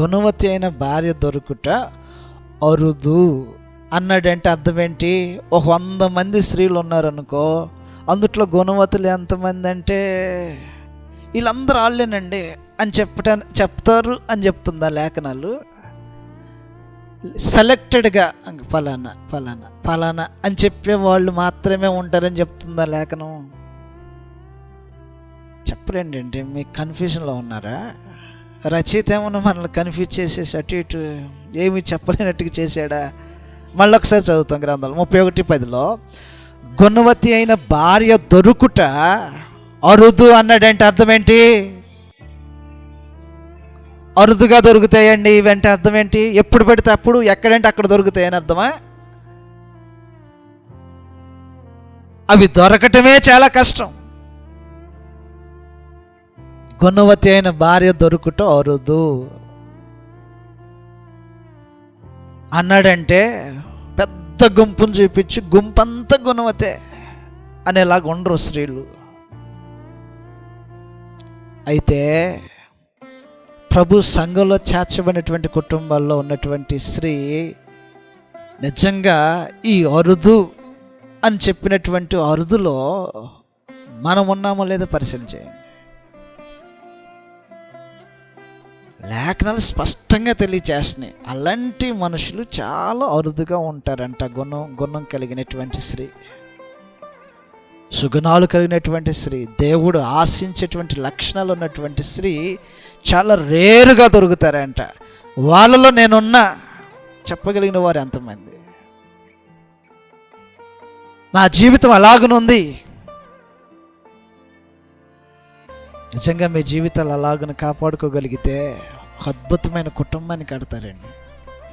గుణవతి అయిన భార్య దొరుకుట అరుదు. అన్నాడంటే అర్థం ఏంటి ఒక వంద మంది స్త్రీలు ఉన్నారనుకో అందుట్లో గుణవతులు ఎంతమంది అంటే వీళ్ళందరూ వాళ్ళేనండి అని చెప్పటా చెప్తారు అని చెప్తుందా లేఖనాలు? సెలెక్టెడ్గా ఫలానా ఫలానా ఫలానా అని చెప్పే వాళ్ళు మాత్రమే ఉంటారని చెప్తుందా లేఖనం? చెప్పలేండి మీకు కన్ఫ్యూషన్లో కన్ఫ్యూజన్లో ఉన్నారా? రచయిత ఏమన్నా మనల్ని కన్ఫ్యూజ్ చేసేసి అటు ఇటు ఏమి చెప్పలేనట్టుగా చేశాడా? మళ్ళీ ఒకసారి చదువుతాం గ్రంథాలు. ముప్పై ఒకటి పదిలో గుణవతి అయిన భార్య దొరుకుట అరుదు అన్నాడంటే అర్థం ఏంటి? అరుదుగా దొరుకుతాయండి ఇవంటే అర్థం ఏంటి? ఎప్పుడు పడితే అప్పుడు ఎక్కడంటే అక్కడ దొరుకుతాయని అర్థమా? అవి దొరకటమే చాలా కష్టం. గుణవతి అయిన భార్య దొరుకుట అరుదు. అన్నాడంటే పెద్ద గుంపును చూపించి గుంపంతా గుణవతే అనేలాగా ఉండరు స్త్రీలు. అయితే ప్రభు సంఘంలో చేర్చబడినటువంటి కుటుంబాల్లో ఉన్నటువంటి స్త్రీ నిజంగా ఈ అరుదు అని చెప్పినటువంటి అరుదులో మనం ఉన్నామో లేదో పరిశీలన చేయండి లేఖనాలు స్పష్టంగా తెలియచేస్తున్నాయి. అలాంటి మనుషులు చాలా అరుదుగా ఉంటారంట. గుణం గుణం కలిగినటువంటి స్త్రీ. సుగుణాలు కలిగినటువంటి స్త్రీ. దేవుడు ఆశించేటువంటి లక్షణాలు ఉన్నటువంటి స్త్రీ చాలా రేరుగా దొరుకుతారంట. వాళ్ళలో నేనున్నా చెప్పగలిగిన వారు ఎంతమంది? నా జీవితం అలాగనుంది. నిజంగా మీ జీవితాలు అలాగను కాపాడుకోగలిగితే అద్భుతమైన కుటుంబాన్ని కడతారండి.